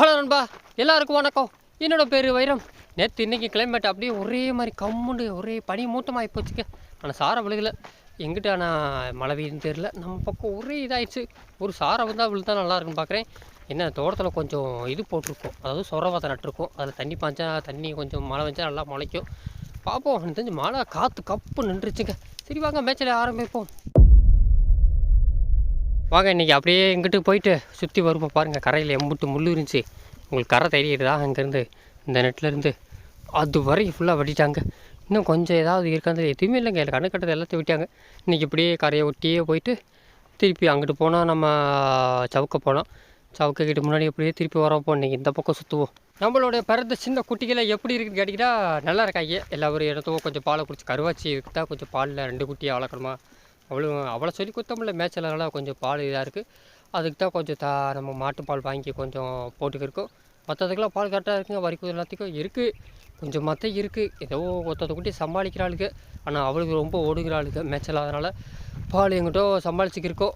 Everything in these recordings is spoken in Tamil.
ஹலோ நண்பா எல்லாருக்கும் வணக்கம். என்னோட பேர் வைரம். நேற்று இன்னைக்கு கிளைமேட் அப்படியே ஒரே மாதிரி கம்முண்டு ஒரே பனி மூட்டமாக போச்சுக்க ஆனால் சாரை விழுகலை. எங்கிட்ட ஆனால் மழை பெய்யுதுன்னு தெரில நம்ம பக்கம் ஒரே இதாயிடுச்சு. ஒரு சாரை வந்தால் விழுந்தா நல்லா இருக்குன்னு பார்க்குறேன் என்ன தோட்டத்தில் கொஞ்சம் இது போட்டிருக்கோம். அதாவது சொரவாத்தை நட்டுருக்கோம். அதில் தண்ணி பாய்ச்சா தண்ணி கொஞ்சம் மழை வச்சா நல்லா முளைக்கும். பார்ப்போம் எனக்கு தெரிஞ்சு மழை காற்று கப்பு நின்றுச்சுங்க. சரி வாங்க மேட்சில் ஆரம்பிப்போம். வாங்க இன்றைக்கி அப்படியே இங்கிட்டு போயிட்டு சுற்றி வருவோம் பாருங்கள் கரையில் எம்புட்டு முள் இருந்துச்சு. உங்களுக்கு கரை தெரியுதா? அங்கேருந்து இந்த நெட்லேருந்து அது வரைக்கும் ஃபுல்லாக வெட்டிட்டாங்க இன்னும் கொஞ்சம் ஏதாவது இருக்காது எதுவுமே இல்லைங்க. எனக்கு கண்ணு கட்டது எல்லாத்தையும் விட்டாங்க இன்றைக்கி இப்படியே கரையை ஒட்டியே போயிட்டு திருப்பி அங்கிட்டு போனால் நம்ம சவுக்க போனோம் சவுக்க கிட்ட முன்னாடி எப்படியே திருப்பி வரப்போ இன்றைக்கி இந்த பக்கம் சுற்றுவோம் நம்மளுடைய பிறந்த சின்ன குட்டிகளை எப்படி இருக்குன்னு கேட்டிங்கன்னா நல்லா இருக்காங்க. எல்லாரும் இடத்துக்கும் கொஞ்சம் பாலை குடிச்சு கருவாச்சி இதுக்கு தான் கொஞ்சம் பாலில் ரெண்டு குட்டியை வளர்க்கணுமா அவ்வளோ அவ்வளோ சொல்லி கொடுத்தோம்ல மேட்சில் கொஞ்சம் பால் இதாக இருக்குது அதுக்கு தான் கொஞ்சம் தா நம்ம மாட்டு பால் வாங்கி கொஞ்சம் போட்டுக்கிருக்கோம். மற்றதுக்கெல்லாம் பால் கரெக்டாக இருக்குங்க வரைக்கும் எல்லாத்துக்கும் இருக்குது கொஞ்சம் மற்ற இருக்குது ஏதோ ஒருத்தத்தை குட்டி சமாளிக்கிற ஆளுக்கு ஆனால் அவளுக்கு ரொம்ப ஓடுகிற ஆளுக்கு மேட்சில் அதனால் பால் எங்கிட்டோ சமாளிச்சுக்கிருக்கோம்.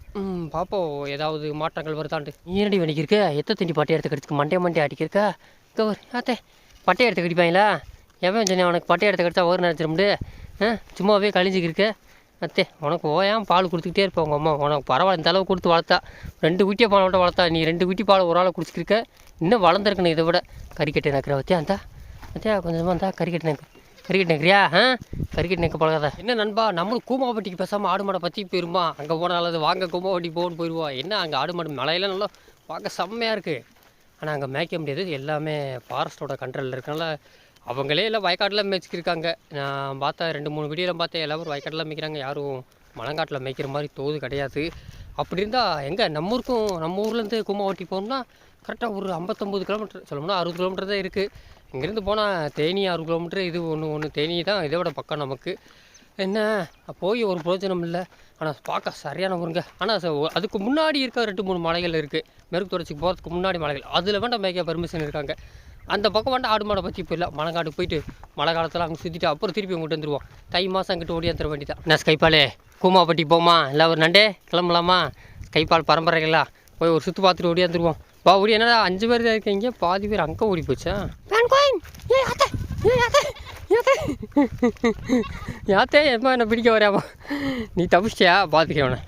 பார்ப்போம் ஏதாவது மாற்றங்கள் வருதாண்டு நீ என்னடி வணிக்கிருக்க எத்த தண்ணி பட்டை எடுத்து கடிச்சுக்கு மண்டே மண்டே அடிக்கிருக்கா இங்கே ஒரு ஆத்தே பட்டை எடுத்து கடிப்பாங்களா? எவன் சொன்னேன் உனக்கு பட்டை எடுத்து கடிச்சா ஒரு நினச்சிருமுடு ஆ சும்மாவே கழிஞ்சிக்கிருக்க. அத்தே உனக்கு ஓயாம் பால் கொடுத்துக்கிட்டே இருப்போம் உங்கள் அம்மா. உனக்கு பரவாயில்ல இந்த அளவு கொடுத்து வளர்த்தா. ரெண்டு குட்டியை பால் விட்டு வளர்த்தா. நீ ரெண்டு குட்டி பால் ஒரு ஆள் குடிச்சிருக்க. இன்னும் வளர்ந்துருக்கணும் இதை விட. கறிக்கட்டை நக்கிற வத்தியா அந்தா அத்தியா கொஞ்சமாக இருந்தா கறிக்கட்டை நக்கு. கறிக்கட்டு நக்கிறியா? ஆ? கறிக்கட்டு நக்க பழகாத. என்ன நண்பா நம்மளும் கூமாவட்டிக்கு பேசாமல் ஆடு மாடை பற்றி போயிருமா? அங்கே போனால் நல்லது வாங்க கூமாவட்டி போகணும்னு போயிடுவோம் என்ன அங்கே ஆடு மாடு மலையெல்லாம் நல்லா பார்க்க செம்மையாக இருக்குது ஆனால் அங்கே மேய்க்க முடியாது. எல்லாமே ஃபாரஸ்ட்டோட கண்ட்ரோலில் இருக்கனால அவங்களே எல்லாம் வயக்காட்டில் மேய்ச்சிக்கிருக்காங்க. நான் பார்த்தா ரெண்டு மூணு வீடியோலாம் பார்த்தேன். எல்லாரும் வயக்காட்டில் மேய்க்கிறாங்க. யாரும் மலங்காட்டில் மேய்க்கிற மாதிரி தோது கிடையாது. அப்படி இருந்தால் எங்கே? நம்ம ஊருக்கும் நம்ம ஊர்லேருந்து கும்மாவட்டி போகணும்னா கரெக்டாக ஒரு ஐம்பத்தொம்பது கிலோமீட்டர் சொல்லணும்னா அறுபது கிலோமீட்டர் தான் இருக்குது இங்கேருந்து போனால் தேனி அறுபது கிலோமீட்டர் இது ஒன்று ஒன்று தேனி தான். இதை விட பக்கம் நமக்கு. என்ன? போய் ஒரு பிரயோஜனம் இல்லை. ஆனால் பார்க்க சரியான ஊருங்க. ஆனால் அதுக்கு முன்னாடி இருக்க ரெண்டு மூணு மலைகள் இருக்குது மெருக்கு தொடர்ச்சிக்கு போகிறதுக்கு முன்னாடி மலைகள். அதில் வேண்டாம் மேய்க்க பர்மிஷன் இருக்காங்க. அந்த பக்கம் வேண்டாம் ஆடு மாடை பற்றி போயிடலாம் மலைக்காடு போயிட்டு மழை காலத்தில் அங்கே சுற்றிட்டு அப்புறம் திருப்பி உங்கள்கிட்ட வந்துடுவோம் தை மாதம் அங்கிட்டு ஓடியாந்துட வேண்டியதான் என்ன ஸ்கைப்பாலே கூமாப்பட்டி போமா? இல்லை ஒரு நண்டே கிளம்பலாமா? ஸ்கைப்பால் பரம்பரைகளா? போய் ஒரு சுற்று பார்த்துட்டு ஓடியாந்துருவோம் வா ஓடி என்னடா அஞ்சு பேர் தான் இருக்கீங்க? பாதி பேர் அங்கே ஓடி போச்சா? யாத்தே! எம்மா என்ன பிடிக்க வராமா? நீ தப்பிச்சியா பார்த்துக்கவன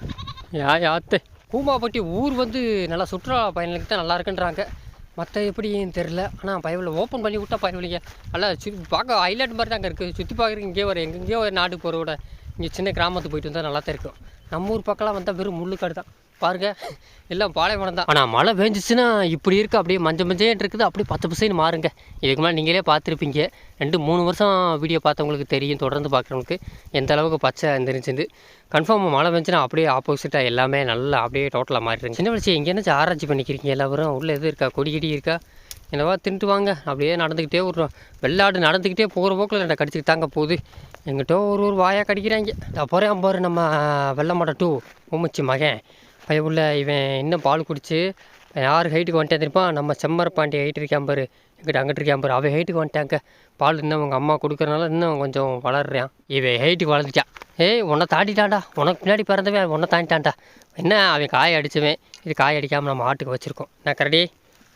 யா யாத்தே. கூமாப்பட்டி ஊர் வந்து நல்லா சுற்றுலா பயணிகளுக்கு தான் நல்லா இருக்குன்றாங்க. மற்ற எப்படின்னு தெரில. ஆனால் பயவில் ஓப்பன் பண்ணி விட்டா பயவில்லைங்க நல்லா சு பார்க்க ஹைலைட் மாதிரி தாங்க இருக்குது சுற்றி பார்க்குறதுக்கு இங்கே ஒரு எங்கெங்கேயோ ஒரு நாடு போகிற விட இங்கே சின்ன கிராமத்துக்கு போயிட்டு வந்தால் நல்லா தான் இருக்கும். நம்ம ஊர் பக்கம்லாம் வந்தால் வெறும் முள்ளுக்காடு தான். பாருங்க. எல்லாம் பாலைவனம் தான் ஆனால் மழை பெஞ்சிச்சுன்னா இப்படி இருக்குது அப்படியே மஞ்சள் மஞ்சள் இருக்குது. அப்படியே பச்சை பசைன்னு மாறுங்க. இதுக்கு மேலே நீங்களே பார்த்துருப்பீங்க. ரெண்டு மூணு வருஷம் வீடியோ பார்த்தவங்களுக்கு தெரியும். தொடர்ந்து பார்க்குறவங்களுக்கு எந்த அளவுக்கு பச்சை இருந்துருச்சுன்னு கன்ஃபார்மாக மழை பெஞ்சுன்னா அப்படியே ஆப்போசிட்டாக எல்லாமே நல்லா அப்படியே டோட்டலாக மாறிடுங்க. சின்ன வயசு எங்கேயாச்சும் ஆராய்ச்சி பண்ணிக்கிறீங்க எல்லாரும்? உள்ளே எதுவும் இருக்கா? கொடி கிடி இருக்கா? என்னவா தின்ட்டு வாங்க. அப்படியே நடந்துக்கிட்டே ஒரு வெள்ளாடு நடந்துக்கிட்டே போகிற போக்கில் என்னை கடிச்சிட்டு தாங்க போகுது. எங்கிட்ட ஒரு ஒரு வாயாக கடிக்கிறாங்க. அப்புறம் பாரு நம்ம வெள்ளை டூ உமிச்சி மகன். பையன் இவன் இன்னும் பால் குடிச்சு யார் ஹைட்டுக்கு வந்துட்டேன் தெரியுமா? நம்ம செம்மர பாண்டி ஹைட் இருக்கான் பாரு. எங்கிட்ட அங்கிட்டு இருக்கான் பாரு. அவன் ஹைட்டுக்கு வந்துட்டாங்க பால் இன்னும் அவங்க அம்மா கொடுக்குறனால இன்னும் கொஞ்சம் வளர்றான். இவன் ஹைட்டுக்கு வளர்ந்துட்டான் ஏய் உன்னை தாண்டிட்டான்டா. உனக்கு பின்னாடி பிறந்தவன் உன்னை தாண்டிட்டான்டா. என்ன அவன் காய அடிச்சவன். இது காய அடிக்காமல் நம்ம ஆட்டுக்கு வச்சுருக்கோம். நான் கரடி?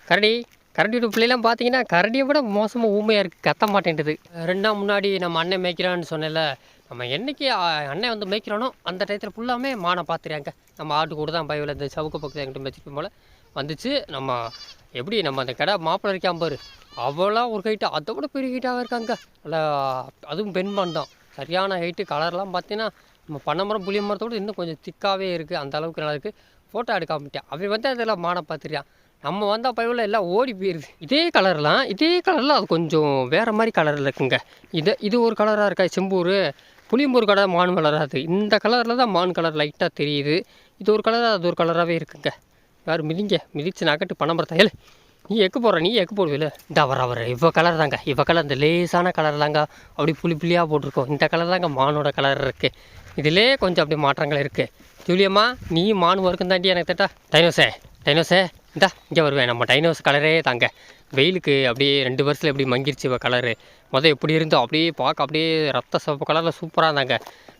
கரடி? கரடியோட பிள்ளைலாம் பார்த்தீங்கன்னா கரடியை விட மோசமாக ஊமையாக இருக்குது கத்த மாட்டேன்ட்டுது ரெண்டாம் முன்னாடி நம்ம அண்ணன் மேய்க்கிறான்னு சொன்னேன்ல நம்ம என்னைக்கு ஆ, அண்ணன் வந்து மேய்க்கிறானோ அந்த டயத்தில் ஃபுல்லாமே மானை பார்த்துறாங்க நம்ம ஆட்டு கூட தான் பயவில் இந்த சவுக்கு பக்கத்தில் எங்கிட்ட மேய்ச்சிட்டு போல. வந்துச்சு நம்ம எப்படி நம்ம அந்த கடை மாப்பிள்ளை இருக்கான் பாரு. அவளாம் ஒரு ஹைட்டு அதை விட பெரிய ஹைட்டாக இருக்காங்க. நல்லா அதுவும் பெண்மான் தான். சரியான ஹைட்டு கலர்லாம் பார்த்தீங்கன்னா நம்ம பனைமரம் புளிய மரத்தோடு இன்னும் கொஞ்சம் திக்காகவே இருக்குது அந்த அளவுக்கு நல்லா இருக்குது ஃபோட்டோ எடுக்காமட்டான் அவன் வந்து அதெல்லாம் மானை பார்த்துருக்கான் நம்ம வந்தால் பயவில் எல்லாம் ஓடி போயிடுது இதே கலர்லாம் இதே கலரில் அது கொஞ்சம் வேறு மாதிரி கலரில் இருக்குங்க. இது இது ஒரு கலராக இருக்கா? செம்பூர் புளியம்பூர் கடை மான் கலராக இந்த கலரில் தான் மான் கலர் லைட்டாக தெரியுது. இது ஒரு கலராக அது ஒரு கலராகவே இருக்குங்க. யார் மிதிங்க மிதிச்சு நகட்டு பணம் ஏலே நீ எக்கு போடுற நீ எக்கு போடுவில இந்த வர வர இவ்வளோ கலர் தாங்க. இவ்வளோ கலர் இந்த லேசான கலர் தாங்க. அப்படி புளி புளியாக போட்டிருக்கோம். இந்த கலர் தாங்க மானோட கலர் இருக்குது இதிலே கொஞ்சம் அப்படி மாற்றங்கள் இருக்குது ஜூலியம்மா நீ மான் வரைக்கும் தாண்டி எனக்கு தட்டா? டைனோஸே டைனோஸே இந்தா இங்கே வருவேன். நம்ம டைனோஸ் கலரே தாங்க. வெயிலுக்கு அப்படியே ரெண்டு வருஷத்தில் எப்படி மங்கிருச்சு இவ கலரு மொதல் எப்படி இருந்தோ அப்படியே பார்க்க அப்படியே ரத்த சிவப்பு கலரில் சூப்பராக இருந்தாங்க.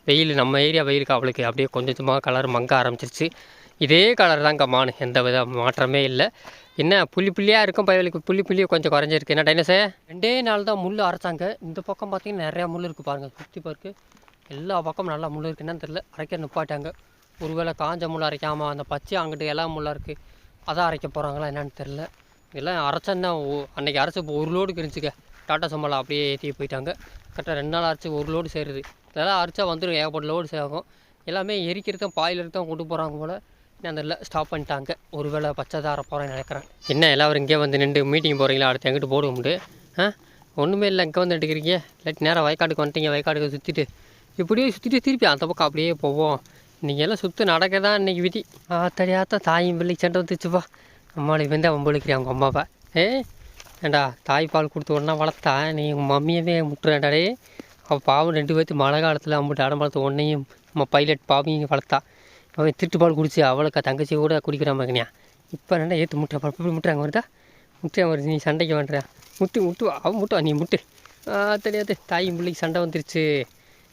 வெயில் நம்ம ஏரியா வெயிலுக்கு அவளுக்கு அப்படியே கொஞ்சம் கொஞ்சமாக கலர் மங்க ஆரம்பிச்சிருச்சு. இதே கலர் தாங்க மான். எந்த வித மாற்றமே இல்லை. என்ன புள்ளி புள்ளியாக இருக்கும் பயலுக்கு புள்ளி புள்ளி கொஞ்சம் குறைஞ்சிருக்கு. என்ன டைனஸே ரெண்டே நாள் தான் முள் அரைச்சாங்க. இந்த பக்கம் பார்த்தீங்கன்னா நிறையா முள் இருக்குது பாருங்கள் சுற்றி பார்க்கு எல்லா பக்கமும் நல்லா முள் இருக்குது என்னன்னு தெரில அரைக்க நிப்பாட்டாங்க. ஒருவேளை காஞ்ச முள் அரைக்காமல் அந்த பச்சை அங்கிட்டு எல்லாம் முள்ளாக இருக்குது அதான் அரைக்க போகிறாங்களா என்னன்னு தெரில எல்லாம் அரைச்சன் தான் அன்றைக்கி அரைச்ச இப்போ ஒரு லோடு இருந்துச்சுக்க டாட்டா சம்பளம் அப்படியே ஏற்றி போயிட்டாங்க. கரெக்டாக ரெண்டு நாள் அரைச்சி ஒரு லோடு சேருது. இதெல்லாம் அரைச்சா வந்துடும் ஏகப்பட்ட லோடு சேரும். எல்லாமே எரிக்கிறது தான் பாயில் தான் கொண்டு போகிறாங்க போல். இன்னும் அந்த இல்லை ஸ்டாப் பண்ணிட்டாங்க. ஒருவேளை பச்சை தான் அரை போகிறேன்னு நினைக்கிறேன். என்ன எல்லாரும் இங்கே வந்து நின்று மீட்டிங் போகிறீங்களா அடுத்து எங்கிட்டு போட முடியும்? ஆ? ஒன்றுமே இல்லை இங்கே வந்து எடுக்கிறீங்க இல்லாட்டி நேராக வயக்காட்டுக்கு வந்துட்டீங்க வயக்காட்டுக்கு சுற்றிட்டு இப்படியே சுற்றிட்டு திருப்பி அந்த பக்கம் அப்படியே போவோம். நீங்கள் எல்லாம் சுற்று நடக்க தான் இன்றைக்கி விதி. ஆத்தடி ஆத்தா தாயும் பிள்ளைக்கு சண்டை வந்துச்சுப்பா அம்மாளுக்கு வந்து அவன் பிள்ளைக்கிறேன் அவங்க அம்மாவை. ஏ ஏண்டா தாய்ப்பால் கொடுத்து ஒன்றா வளர்த்தா? நீ உங்கள் மம்மியவே முட்டுறாண்டாடே அவள் பாவம் ரெண்டு பேர்த்து மழை காலத்தில் அம்பிட்டு அடம்பளத்து ஒன்றையும் நம்ம பைலட் பாவையும் வளர்த்தா. அவன் திருட்டுப்பால் குடிச்சு அவளுக்கு தங்கச்சி கூட குடிக்கிற இப்போ ரெண்டா ஏற்று முட்டை அப்படி முட்டுறாங்க வருதா முட்டை வருது நீ சண்டைக்கு வேண்டுறா முட்டு முட்டு அவன் முட்டுவா நீ முட்டு. தெரியாது தாயும் பிள்ளைக்கு சண்டை வந்துருச்சு.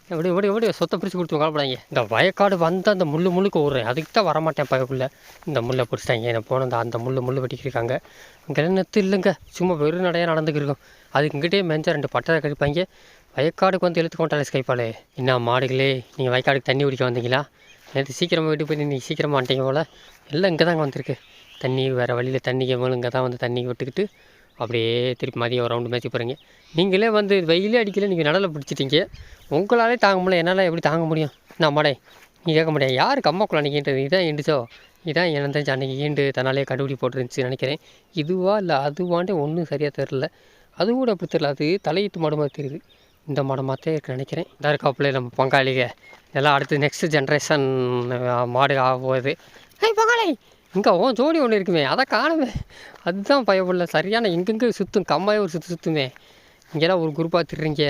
எப்படி எப்படி எப்படி சொத்தை பிரித்து கொடுத்து கவலைப்படாங்க இந்த வயக்காடு வந்து அந்த முள்ளு முள்ளுக்கு விட்றேன் அதுக்கு தான் வரமாட்டேன் பயக்குள்ள இந்த முள்ளை பிடிச்சிட்டாங்க. என்ன போன அந்த அந்த முள்ளு முள்ளு வெட்டிக்கிருக்காங்க. இங்கே நெத்து இல்லைங்க சும்மா வெறும் நடையாக நடந்துக்கிருக்கோம் அதுக்கு இங்கிட்டே மெஞ்சா ரெண்டு பட்டரை கழிப்பாங்க வயக்காடுக்கு வந்து எழுத்து கொண்டாலே ஸ்கைப்பாலே என்ன மாடுகளே நீங்கள் வயக்காடுக்கு தண்ணி குடிக்க வந்தீங்களா? நேற்று சீக்கிரமாக வீட்டுக்கு போய் நீங்கள் சீக்கிரமாக வந்துட்டீங்க போல். எல்லாம் இங்கே தாங்க வந்திருக்கு. தண்ணி வேறு வழியில் தண்ணிக்கு மேலும் இங்கே தான் வந்து தண்ணி விட்டுக்கிட்டு அப்படியே திருப்பி மதியம் ஒரு ரவுண்டு மேய்ச்சி போகிறீங்க நீங்களே வந்து வெயிலே அடிக்கல நீங்கள் நடலை பிடிச்சிட்டீங்க. உங்களாலே தாங்க முடியல. என்னால் எப்படி தாங்க முடியும்? நான் மாடே நீ கேட்க முடியாது யார் கம்மக்குள்ள அன்றைக்கின்றது இதான் எண்டுச்சோ இதான் எனக்கு அன்றைக்கி ஈண்டு தன்னாலே கண்டுபிடி போட்டுருந்துச்சு நினைக்கிறேன். இதுவா இல்லை அதுவாண்டே ஒன்றும் சரியாக தெரில அது கூட அப்படி தெரில அது தலையீட்டு மடமாக தெரியுது. இந்த மாடமாகத்தே இருக்கு நினைக்கிறேன். இதாக இருக்காப்புல நம்ம பங்காளிக. எல்லாம் அடுத்து நெக்ஸ்ட் ஜென்ரேஷன் மாடு ஆகும் போகுது பங்காளி! இங்கே ஓ ஜோடி ஒன்று இருக்குமே அதை காணுமே. அதுதான் பயப்படல சரியான எங்கெங்கே சுற்றும் கம்மாயே ஒரு சுற்று சுற்றுமே இங்கெல்லாம் ஒரு குரூப்பாக திருறீங்க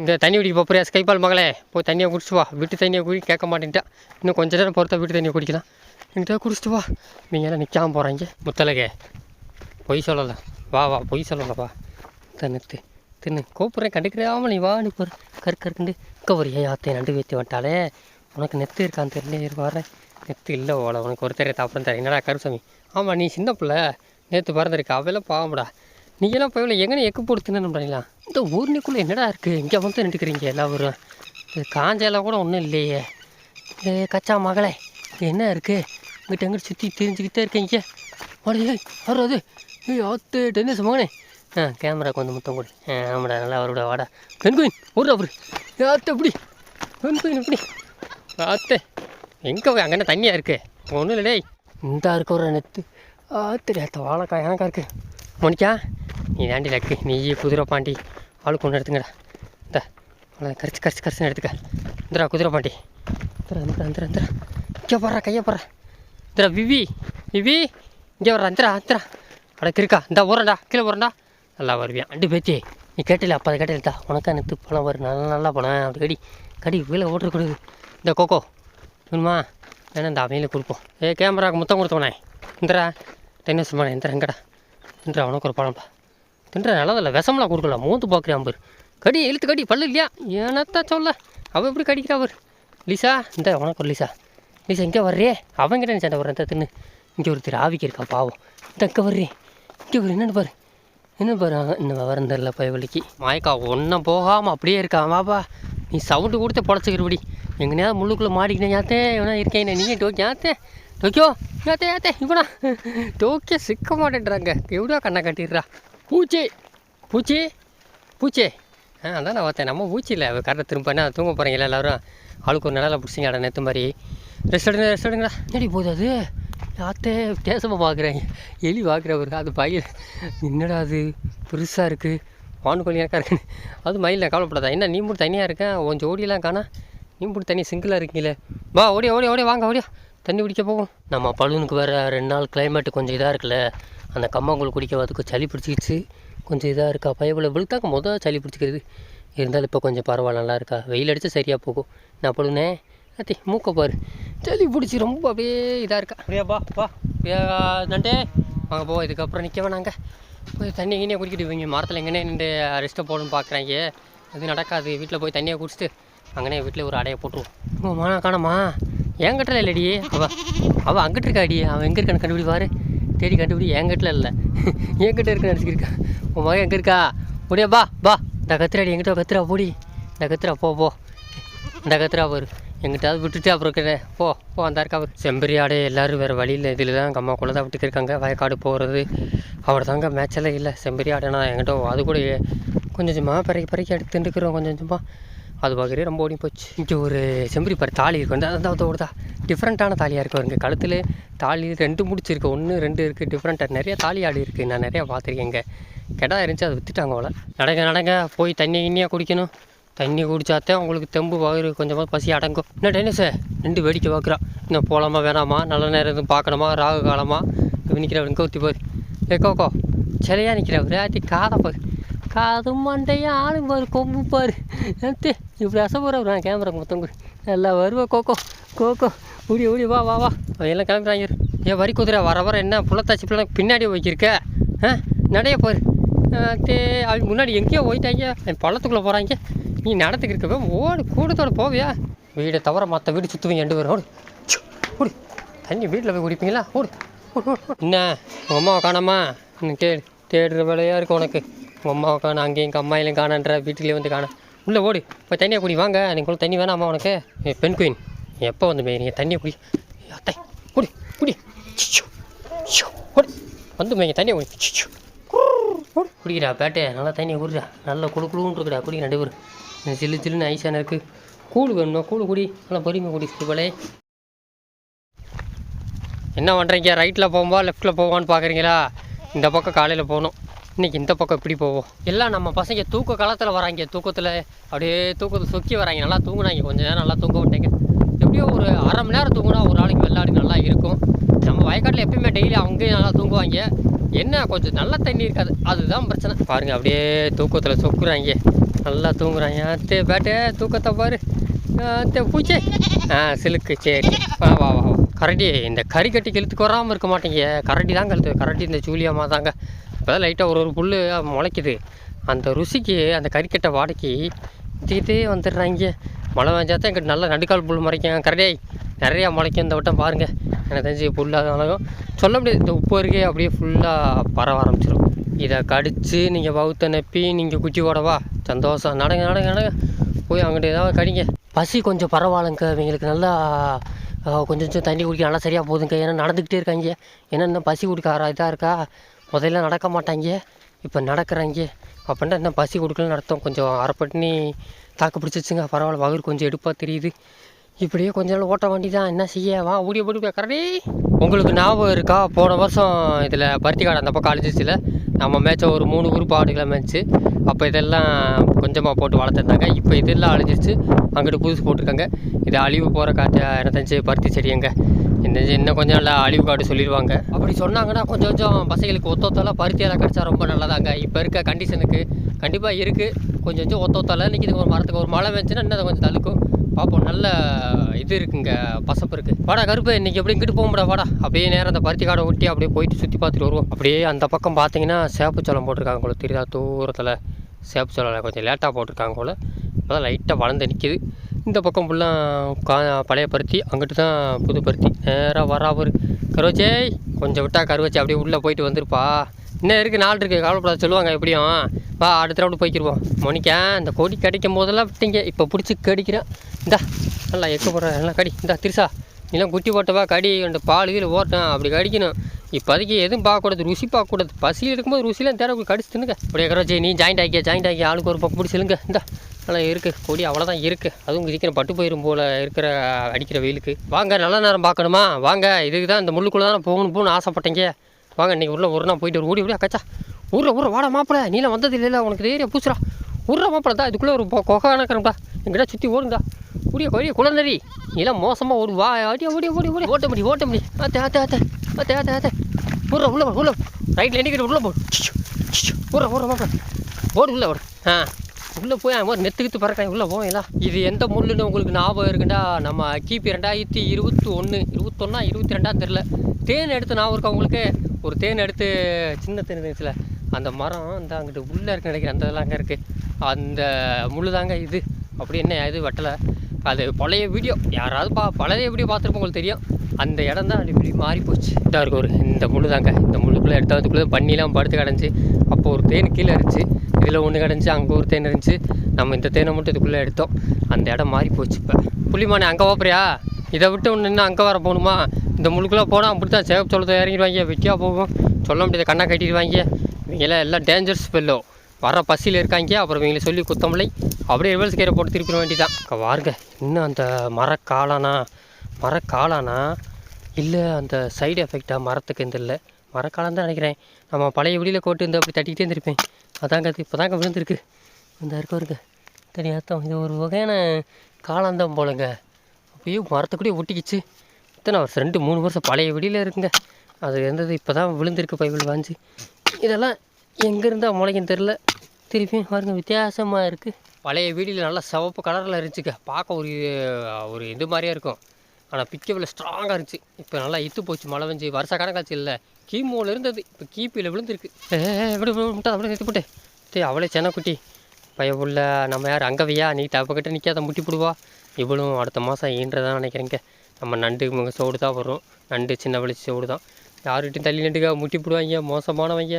இந்த தண்ணி குடிக்க போறியா ஸ்கைபால் மகளே போய் தண்ணியை குடிச்சுட்டு வா. வீட்டு தண்ணியை குடி கேட்க மாட்டேன்ட்டா. இன்னும் கொஞ்ச நேரம் பொறுத்தா வீட்டு தண்ணியை குடிக்கலாம். என்கிட்ட குடிச்சிட்டு வா. நீங்கள் எல்லாம் நிற்காம போகிறாங்க முத்தலகே பொய் சொல்லலை. வா வா பொய் சொல்லலை வா. தன்னுத்து தின்னு. கூப்பிட்றேன் கண்டுக்கிறாமல் நீ வா நீ பாரு கரு கருக்குண்டு. கவரியா யாத்தை நண்டு வைத்து வந்துட்டாலே உனக்கு நெத்து இருக்கான்னு தெரியல இருப்பாரு நேற்று இல்லை ஓலை உனக்கு ஒரு தெரிய அப்புறம் தரேன். என்னடா கருசாமி? ஆமாம் நீ சின்ன பிள்ளை. நேற்று பிறந்திருக்க அவையெல்லாம் பாவம்டா. நீங்களாம் போய் எங்கே எக்கு போட்டு தின்னு பண்ணிக்கலாம் இந்த ஊர்னிக்குள்ளே என்னடா இருக்குது இங்கே வந்து நின்றுக்கிறீங்க எல்லாரும் இது காஞ்செல்லாம் கூட ஒன்றும் இல்லையே. ஏ கச்சா மகளே இது என்ன இருக்குது இங்கிட்ட எங்கிட்ட சுற்றி தெரிஞ்சுக்கிட்டே இருக்கீங்க வாடா ஏய் ஏய் ஆத்து டென்னிஸ் மகனே. ஆ கேமராக்கு வந்து முத்தம் கொடு. ஆமாடா நல்லா வருடா வாடா. பெண்குயின் ஒரு அவரு. ஏ ஆத்து எப்படி பெண்குயின் எப்படி ஆத்தே. எங்கே போய் அங்கே தண்ணியாக இருக்கு? ஒன்றும் இல்லை டேய். இந்த இருக்க ஒரு நெத்து. ஆத்து ஆத்த வாழைக்காய் எனக்கா இருக்கு. மோனிக்கா நீ தாண்டி லக்கு. நீ குதிரை பாண்டி. ஆளுக்கு ஒன்று எடுத்துங்கடா. இந்த அவ்வளோ கரிச்சு கரிச்சு கரிச்சுன்னு எடுத்துக்க. இந்தரா குதிரை Pandi. Indera Indera Indera Indera இங்கே போடுறா கையை போடுறா. இந்தரா விவி விவி. இங்கே வர்றா இந்தரா இந்தரா அட இருக்கா இந்த போகிறேன்டா கீழே போகிறேன்டா நல்லா வருவியான் அண்டு பேத்தி. நீ கேட்டில அப்போ அதை கேட்டில்டா உனக்கா நெத்து பழம் வரும். நல்லா நல்லா பழம். அப்படி கடி. கடி கீழே ஓட்டுறக்கூடாது இந்த கோகோ. வேணுமா வேணா இந்த அவையில் கொடுப்போம். ஏ கேமராவுக்கு முத்தம் கொடுத்தவனே. இந்தரா டென்னிஸ் மேலே எந்திர எங்கடா தின்றா உனக்கு ஒரு பழம்பா. தின்ற நல்லதில்ல விஷமெல்லாம் கொடுக்கலாம் மூத்து பார்க்குறேன் பாரு. கடி இழுத்து கடி பல்லு இல்லையா? ஏனத்தா சொல்ல? அவள் எப்படி கடிக்கிறா அவர் லிசா இந்த உனக்கு ஒரு லிசா. லிசா இங்கே வர்றே. அவங்கிட்ட நீ சண்டை வர்றேன் தின்னு. இங்கே ஒரு திரு ஆவிக்கு இருக்கான் பாவம். இந்த அங்கே வர்றே. இங்கே ஒரு என்னன்னு பாரு. என்ன பாரு அவன் இன்னும் வரந்தரில் தெரில பயவலிக்கு மாயக்கா ஒன்றும் போகாமல் அப்படியே இருக்கான். வாப்பா நீ சவுண்டு கொடுத்து பொழைச்சிக்கிறபடி எங்கனையா முள்ளுக்குள்ளே மாடிக்கினேன் யாத்தே இவனா இருக்கேன் நீங்கள் டோக்கி யாத்தே டோக்கியோ யாத்தே யாத்தே இவனா? டோக்கியோ சிக்க மாட்டேன்றாங்க. எவ்வளோ கண்ணை கட்டிடுறா? பூச்சி பூச்சி பூச்சி. ஆ அதான் நான் பார்த்தேன். நம்ம பூச்சி இல்லை. கரெக்டாக திரும்ப என்ன தூங்க போகிறீங்களா எல்லாரும். ஆளுக்கு ஒரு நிலையில் பிடிச்சிங்கடா நேற்று மாதிரி. ரெஸ்ட் எடுங்க ரெஸ்ட் எடுங்களா என்னடி போகுது அது? யாத்தே வித்தியாசமாக பார்க்குறேன். எலி பார்க்குறவர் அது பயிர் என்னடா அது? பெருசாக இருக்குது வானுக்கோழி எனக்கா இருக்கு. அது மயிலில் கவலைப்படாதா. என்ன நீ மட்டும் தனியாக இருக்கேன் உன் ஜோடியெல்லாம் காணா? நீ மட்டும் தனியாக சிங்கிளாக இருக்கீங்களே? வா ஓடியா ஓடியா ஓடியா வாங்க ஓடியா. தண்ணி குடிக்க போவோம். நம்ம பலூனுக்கு வேறு ரெண்டு நாள் கிளைமேட்டு கொஞ்சம் இதாக இருக்குல்ல. அந்த கம்மங்கூழ் குடிக்க அதுக்கு சளி பிடிச்சிக்கிச்சு. கொஞ்சம் இதாக இருக்கா? பயவில் விழுத்தாக்க முதல் சளி பிடிச்சிக்கிறது. இருந்தாலும் இப்போ கொஞ்சம் பரவாயில்ல நல்லா இருக்கா? வெயில் அடித்தா சரியாக போகும். நான் பழுனே அத்தி மூக்க பாரு. சளி பிடிச்சி ரொம்ப அப்படியே இதாக இருக்கா? அப்படியா பா பா. நண்டே வாங்க போ இதுக்கப்புறம் நிற்க வேணாங்க. போய் தண்ணி எங்கேயே குடிக்கிட்டு இவங்க மரத்தில் எங்கேனே நின்று ரெஸ்ட்டை போடணும்னு பார்க்குறாங்க அது நடக்காது. வீட்டில் போய் தண்ணியை குடிச்சிட்டு அங்கனே வீட்டில் ஒரு அடையை போட்டுருவோம். ஓ மானா காணமா? என் கிட்ட இல்லடி. அவள் அவள் அங்கிட்டு இருக்காடி அவன் எங்கே இருக்கான்னு கண்டுபிடிப்பாரு தேடி கண்டுபிடி என்கிட்ட இல்லை. என்கிட்ட இருக்குன்னு நினச்சிக்கிருக்கா உன் மகன் எங்கே இருக்கா? முடியா பா பா இந்த கத்திராடி எங்கிட்ட கத்திரா போடி. இந்த கத்திரா போ போ. இந்த கத்திரா போரு. எங்கிட்டாவது விட்டுட்டு அப்புறம் இருக்கிற போ போ அந்த இருக்கா பாரு. செம்பரியாடு எல்லோரும் வேறு வழியில் இதில் தான் அம்மா தான் விட்டுக்கு இருக்காங்க. வயக்காடு போகிறது அவர் தாங்க மேட்செல்லாம் இல்லை. செம்பரியாடுனா என்கிட்ட அது கூட கொஞ்சம் கொஞ்சமாக பிறக்கி பிறக்கி எடுத்துட்டுருக்குறோம் கொஞ்சம் கொஞ்சமாக அது பார்க்குறே ரொம்ப ஓடி போச்சு. இங்கே ஒரு செம்பரி பாரு தாலி இருக்கு. வந்து அதான் ஓடுதா டிஃப்ரெண்ட்டான தாலியாக இருக்கும் இங்கே கழுத்தில் தாலி ரெண்டு முடிச்சிருக்கு. ஒன்று ரெண்டு இருக்குது டிஃப்ரெண்ட்டாக நிறைய தாலி ஆடு இருக்குது நான் நிறையா பார்த்துருக்கேன் இங்கே. கிடா இருந்துச்சு அதை விற்றுட்டாங்க போல. நடங்க நடங்க. போய் தண்ணி கிண்ணியாக குடிக்கணும். தண்ணி குடித்தாத்தான் உங்களுக்கு தெம்பு வயிறு கொஞ்சமாக பசி அடங்கும். என்ன டென்னிஸு? ரெண்டு வேடிக்கை பார்க்குறான் இன்னும் போகலாமா வேணாமா? நல்ல நேரம் எதுவும் பார்க்கணுமா? ராகு காலமா? நிற்கிறவன் ஊற்றி போகுது. ஏ கோக்கோ சிலையாக நிற்கிறவன் ராத்தி காதை காது மண்டையும் ஆளும் பாரு கொம்பு பாரு. ஏத்தே இப்படி அசைப்படுற நான் கேமரா கூட. நல்லா வருவா கோக்கோ கோக்கோ ஓடி ஓடி வா வா வா. அவன் எல்லாம் கிளம்புறாங்க ஏன் வரி குதிரை வர வர என்ன? புள்ளத்தாச்சி பிள்ளை பின்னாடி வைக்கிருக்க ஆ? நடைய பாரு. அவங்க முன்னாடி எங்கேயோ போயிட்டாங்க. என் பள்ளத்துக்குள்ளே போகிறாங்க நீ நடத்துக்கு இருக்கவே ஓடு கூட்டத்தோட போவியா? வீடை தவிர மற்ற வீடு சுற்றுவீங்க ரெண்டு பேரும். ஓடு. ஓடு. தண்ணி வீட்டில் போய் குடிப்பீங்களா? ஓடு என்ன? உங்கள் அம்மாவை காணாமா? இன்னும் தேடு தேடுற வேலையாக இருக்கும் உனக்கு? உங்கள் அம்மாவை காண அங்கேயும் எங்கள் அம்மாயிலையும் காணன்ற வீட்டுலேயே வந்து காண உள்ளே ஓடு போய் தண்ணியை குடி வாங்க. நீங்கள் தண்ணி வேணாமா உனக்கு? பெண் குயின். எப்போ வந்து மே நீங்கள் தண்ணியை குடி? அத்தை குடி குடி. சிச்சு, ஓடு. வந்து மேங்க தண்ணியை குடி. சிச்சு. குடிக்கிறா பேட்டே. நல்லா தண்ணியை குடிடா நல்லா குடு குழுன்னு இருக்குடா குடிக்க ரெண்டு பேரும். சில்லு சில்லுன்னு ஐஸான இருக்குது கூழ் வேணும் கூழ் குடி. நல்லா பொறுமை குடி போலே என்ன பண்ணுறீங்க ரைட்டில் போகும்போது லெஃப்ட்டில் போவான்னு பார்க்குறீங்களா இந்த பக்கம் காலையில் போகணும். இன்றைக்கி இந்த பக்கம் இப்படி போவோம்? எல்லாம் நம்ம பசங்க தூக்க காலத்தில் வராங்க. தூக்கத்தில் அப்படியே தூக்கத்தை சொக்கி வராங்க. நல்லா தூங்குனாங்க. கொஞ்சம் நேரம் நல்லா தூங்க விட்டேங்க. எப்படியோ ஒரு அரை மணி நேரம் தூங்கினா ஒரு ஆளுக்கு வெள்ளாடு நல்லா இருக்கும். நம்ம வயக்காட்டில் எப்பயுமே டெய்லி அங்கேயும் நல்லா தூங்குவாங்க. என்ன கொஞ்சம் நல்ல தண்ணி இருக்காது. அதுதான் பிரச்சனை. பாருங்கள் அப்படியே தூக்கத்தில் சொக்குறாங்க. நல்லா தூங்குறாங்க. அத்தே பேட்டே தூக்கத்தை பாரு. அத்தே பூச்சே. ஆ சிலுக்கு. சரி. வா வா வா கரடி இந்த கறி கட்டி கழுத்துக்கு வராமல் இருக்க மாட்டேங்க. கரடி தான் கழுத்து. கரடி இந்த ஜூலியாமா தாங்க இப்போ தான் லைட்டாக ஒரு ஒரு புல் முளைக்குது. அந்த ருசிக்கு அந்த கறிக்கட்டை வாடகை தீத்தே வந்துடுறாங்க. மழை பெஞ்சா தான் இங்கிட்ட நல்லா நடுக்கால் புல் முளைக்கும். கரடியாய் நிறையா முளைக்கும் இந்த வட்டம் பாருங்கள் எனக்கு தெரிஞ்சு புல்லாதனாலும் சொல்ல முடியாது. இந்த உப்பு அருகே அப்படியே ஃபுல்லாக பரவ ஆரம்பிச்சிடும் இதை கடித்து நீங்கள் வவுத்த நப்பி நீங்கள் குச்சி போடவா சந்தோஷம். நடங்க நடங்க நடங்க. போய் அவங்ககிட்ட ஏதாவது கடிங்க. பசி கொஞ்சம் பரவாயில்லங்க. இவங்களுக்கு நல்லா கொஞ்சம் கொஞ்சம் தண்ணி குடிக்க நல்லா சரியாக போகுதுங்க ஏன்னா நடந்துக்கிட்டே இருக்காங்க. ஏன்னா இன்னும் பசி குடிக்க ஆறா இதாக இருக்கா? முதல்ல நடக்க மாட்டாங்க இப்போ நடக்கிறாங்க. அப்படின்னா என்ன பசி கொடுக்கலன்னு அர்த்தம். கொஞ்சம் அரைப்பட்டினி தாக்கு பிடிச்சிச்சுங்க பரவாயில்ல வகுர் கொஞ்சம் எடுப்பாக தெரியுது. இப்படியே கொஞ்ச நாள் ஓட்ட வண்டி தான் என்ன செய்ய? வா ஓடி ஓடி போய் உங்களுக்கு ஞாபகம் இருக்கா? போன வருஷம் இதில் பருத்திக்காடு அந்த பக்கம் அழிச்சிச்சில் நம்ம மேய்ச்ச ஒரு மூணு குரூப் ஆடுகளை மேய்ச்சி அப்போ இதெல்லாம் கொஞ்சமாக போட்டு வளர்த்துருந்தாங்க. இப்போ இதெல்லாம் அழிஞ்சிருச்சு. அங்கிட்டு புதுசு போட்டிருக்காங்க. இது அழிவு போகிற காற்று என்ன தெரிஞ்சு பருத்தி செடியங்க இந்த இன்னும் கொஞ்சம் நல்லா அழிவு காடு சொல்லிடுவாங்க. அப்படி சொன்னாங்கன்னா கொஞ்சம் கொஞ்சம் பசங்களுக்கு ஒத்த ஒத்தெல்லாம் பருத்தி எல்லாம் கிடச்சா ரொம்ப நல்லதாங்க. இப்போ இருக்க கண்டிஷனுக்கு கண்டிப்பாக இருக்குது கொஞ்சம் கொஞ்சம் ஒத்த ஒத்தெல்லாம் நிற்கிது ஒரு மரத்துக்கு ஒரு மழை வந்துச்சுன்னா இன்னும் அதை கொஞ்சம் தழுக்கும் பார்ப்போம் நல்ல இது இருக்குங்க பசப்பு இருக்குது வாடா கருப்பு இன்றைக்கி எப்படி இங்கிட்டு போக முடியாது வாடா. அப்படியே நேரம் அந்த பருத்தி காடை ஒட்டி அப்படியே போயிட்டு சுற்றி பார்த்துட்டு வருவோம். அப்படியே அந்த பக்கம் பார்த்தீங்கன்னா சேப்புச்சோளம் போட்டிருக்காங்க உங்களுக்கு தெரியுதா தூரத்தில். சேப்புச்சோளம் கொஞ்சம் லேட்டாக போட்டிருக்காங்க போல். இப்போதான் லைட்டாக வளர்ந்து நிற்கிது இந்த பக்கம் ஃபுல்லாக கா பழைய பருத்தி அங்கிட்டு தான் புது பருத்தி. நேராக வராவர் கருவச்சே கொஞ்சம் விட்டா கருவச்சி அப்படியே உள்ளே போயிட்டு வந்துருப்பா. இன்னும் இருக்குது நாள் இருக்குது கவலைப்படாத சொல்லுவாங்க எப்படியும். வா அடுத்த ரவுண்டு போய்க்கிருவோம். மணிக்கா இந்த கொடி கிடைக்கும் போதெல்லாம் விட்டீங்க. இப்போ பிடிச்சி கடிக்கிறேன். இந்தா நல்லா எக்க போடுறேன். நல்லா கடி. இந்தா திருசா. நீலாம் குட்டி போட்டவா கடி. அந்த பால் கீழே ஓட்டேன். அப்படி கடிக்கணும். இப்போதைக்கு எதுவும் பார்க்கக்கூடாது ருசி பார்க்கக்கூடாது. பசியில் இருக்கும்போது ருசிலாம் தேட கடிச்சு தின்னுங்க அப்படியே கரோச்சி நீ ஜாயிண்ட் ஆக்கிய ஜாயிண்ட் ஆகி ஆளுக்கு ஒரு பக்கம் பிடிச்சிலுங்க இந்தா. ஆனால் இருக்குது கொடி அவ்வளோதான் இருக்குது அதுவும் சீக்கிரம் பட்டு போயிடும் போல் இருக்கிற அடிக்கிற வெயிலுக்கு. வாங்க நல்ல நேரம் பார்க்கணுமா? வாங்க இதுக்கு தான் இந்த முள்ளுக்குள்ளே தான் போகணும் போகணும்னு ஆசைப்பட்டீங்க. வாங்க இன்றைக்கி உள்ள ஒரு நாள் போயிட்டு ஒரு ஓடி ஓடியா கச்சா ஊரில் ஊரில் வாடா மாப்பிள. நீலாம் வந்தது இல்லைல்ல உனக்கு தைரியம் பூசுறா ஊர்ற மாப்பிள தான் இதுக்குள்ளே ஒரு கொகை கணக்கிறா எங்கிட்ட சுற்றி ஓடுங்கடா குடிய கொடிய குழந்தரி நீலாம் மோசமாக ஓடு வா ஓடிய ஓடிய ஓடி ஓடி. ஓட்ட முடி ஓட்ட முடி ஆத்தே ஆத்தே ஆத்தே ஆத்தே ஆத்தே ஆத்தே ஊர்ற உள்ள உள்ள ரைட்டில் எண்ணிக்கிட்டு உள்ள போடு ஊர்ற ஊர்ற மாப்பிள. ஓடு உள்ள ஓடு. ஆ. உள்ளே போய் அவன் மாதிரி நெத்துக்கிட்டு பறக்கிறேன். உள்ளே போவேங்களா இது எந்த முள்ளுன்னு உங்களுக்கு ஞாபகம் இருக்குண்டா? நம்ம கிபி ரெண்டாயிரத்தி இருபத்தி ஒன்று இருபத்தொன்னா இருபத்தி ரெண்டாம் தெரில தேன் எடுத்து ஞாபகம் இருக்கா உங்களுக்கு? ஒரு தேன் எடுத்து சின்ன தேன் இருந்துச்சுல அந்த மரம் அந்த அங்கிட்டு உள்ளே இருக்கு நினைக்கிறேன். அந்த இதெல்லாம் அங்கே இருக்குது அந்த முள் தாங்க இது. அப்படி என்ன இது வெட்டலை. அது பழைய வீடியோ. யாராவது பா பழைய வீடியோ பார்த்துருப்போம் உங்களுக்கு தெரியும். அந்த இடம் தான் இப்படி மாறி போச்சு. இதாக இருக்கும் ஒரு இந்த முள் தாங்க. இந்த முள்ளுக்குள்ளே எடுத்து அதுக்குள்ளே பண்ணிலாம் படுத்து கிடஞ்சி அப்போ ஒரு தேன் கீழே இருந்துச்சு. இதில் ஒன்று கிடந்துச்சு அங்கே ஒரு தேன் இருந்துச்சு. நம்ம இந்த தேனை மட்டும் இதுக்குள்ளே எடுத்தோம். அந்த இடம் மாறி போச்சு இப்போ. புள்ளிமானே அங்கே போப்பியா இதை விட்டு ஒன்று இன்னும் அங்கே வர போகணுமா? இந்த முழுக்கெல்லாம் போனால் அப்படி தான் சேவப் சொல்லத்தை இறங்கிடுவாங்க. வெட்டியாக போகும். சொல்ல முடியாது கண்ணா கட்டிடுவாங்க. இவங்கெல்லாம் எல்லாம் டேஞ்சர்ஸ் பெல்லோ வர பசியில் இருக்காங்க. அப்புறம் இவங்களை சொல்லி குத்தமில்லை. அப்படியே ரிவல்ஸ் கீரை போட்டு திருப்பிட வேண்டிதான் அங்கே வாருங்க. இன்னும் அந்த மரக்காளானா? மரக்காளானா? இல்லை அந்த சைடு எஃபெக்டாக மரத்துக்கு இந்த இல்லை. மரக்காலம் தான் நினைக்கிறேன். நம்ம பழைய வெளியில் கோட்டு இந்த அப்படி தட்டிக்கிட்டே இருந்திருப்பேன். அதாங்க அது இப்போ தாங்க விழுந்திருக்கு. இந்த இருக்கவருங்க வருங்க இது ஒரு வகையான காலாந்தம் போலங்க. அப்பயும் மரத்துக்கூடயே ஒட்டிக்கிச்சு. இத்தனை வருஷம் ரெண்டு மூணு வருஷம் பழைய வெளியில் இருக்குங்க. அது இருந்தது இப்போ தான் விழுந்திருக்கு பைபிள் வாஞ்சி. இதெல்லாம் எங்கேருந்தா முளைக்கும் தெரில திருப்பியும் பாருங்க வித்தியாசமாக இருக்குது பழைய வீடியில் நல்லா சிவப்பு கலரில் இருந்துச்சுங்க. பார்க்க ஒரு ஒரு இது மாதிரியே இருக்கும். ஆனால் பிக்கவில் ஸ்ட்ராங்காக இருந்துச்சு. இப்போ நல்லா இத்து போச்சு. மழை பெஞ்சு வருஷ கணக்காச்சு இல்லை. கீமோவில் இருந்தது இப்போ கீப்பியில் விழுந்துருக்கு. ஏ விடு விடு அப்படியே நிறுத்தி போட்டு டே அவளே சென்னக்குட்டி பைய நம்ம யார் அங்கவையா? நீ தப்பக்கிட்ட நிற்காத முட்டி போடுவா. இவளும் அடுத்த மாதம் ஈன்றதான் நினைக்கிறேங்க. நம்ம நண்டு முக சோடு தான் வரும். நண்டு சின்ன வலிச்சு சோடு தான். யாருகிட்டையும் தள்ளி நண்டுக்கா முட்டி போடுவாங்க மோசமானவங்க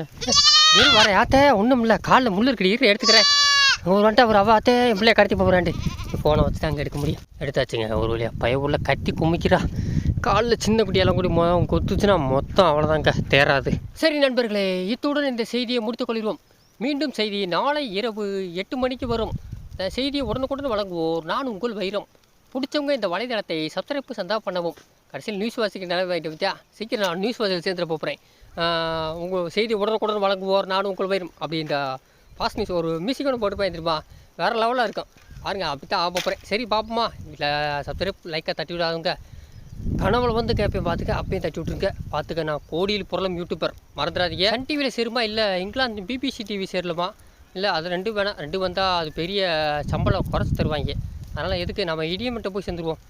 இரு வர யாத்தே ஒன்றும் இல்லை. காலில் முள்ளு இருக்கடி ஈர எடுத்துக்கிறேன். ஒரு வந்துட்டு அவர் அவ ஆத்தே என் பிள்ளைய கடத்தி போகிறாண்டு ஃபோனை வச்சு தான் அங்கே எடுக்க முடியும். எடுத்தாச்சுங்க ஒரு வழியாக பய உள்ள கட்டி குமிக்கிறா. காலில் சின்ன குட்டியெல்லாம் கூடி மொ கொத்துச்சுன்னா மொத்தம் அவ்வளோதாங்க தேராது சரி நண்பர்களே இத்துடன் இந்த செய்தியை முடித்துக் கொள்கிறோம். மீண்டும் செய்தி நாளை இரவு எட்டு மணிக்கு வரும். இந்த செய்தியை உடனுக்குடன் வழங்குவோர் நான் உங்கள் வைரம். பிடிச்சவங்க இந்த வலைதளத்தை சப்ஸ்கிரைப் சந்தா பண்ணவும். கடைசியில் நியூஸ் வாசிக்க நிலவு வாங்கிட்டு வித்தியா சீக்கிரம் நான் நியூஸ் வாசிக்க சேர்ந்து போகிறேன் உங்கள் செய்தி உடனுக்குடன் வழங்குவோர் நான் உங்கள் வைரம். அப்படி இந்த பாஸ் நியூஸ் ஒரு மியூசிக் ஒன்று போட்டு போயிருந்துருப்பா வேறு லெவலாக இருக்கும். பாருங்க அப்படி தான் ஆக போகிறேன் சரி பார்ப்போமா இல்லை சப்ஸ்கிரைப் லைக்காக தட்டி விடாதுங்க கனவுல வந்து கேட்பேன் பார்த்துக்க அப்பயும் தட்டி விட்ருங்க பார்த்துக்க நான் கோடியில் புரளம் யூடியூபர் மறந்துடாதீங்க. சன் டிவியில் சேருமா இல்லை இங்கிலாந்து பிபிசி டிவி சேரலுமா? இல்லை அது ரெண்டு வேணாம் ரெண்டு வந்தால் அது பெரிய சம்பளம் குறைச்சி தருவாங்க. அதனால் எதுக்கு நம்ம இடியமெண்ட்டை போய் சேர்ந்துருவோம்.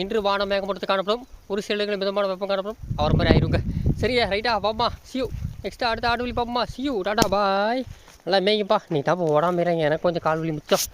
இன்று வானம் மேகமூட்டத்து காணப்படும். ஒரு சில இடங்களில் மிதமான வெப்பம் காணப்படும். அவர் மாதிரி ஆயிருங்க. சரியா ரைட்டா பாப்பா சியூ நெக்ஸ்ட்டு அடுத்த ஆடு வழி பாப்பா சியூ டாடா பாய் நல்லா மேய்ங்கப்பா. நீ தான் ஓடாமல் எனக்கு கொஞ்சம் கால் வலி மிச்சம்.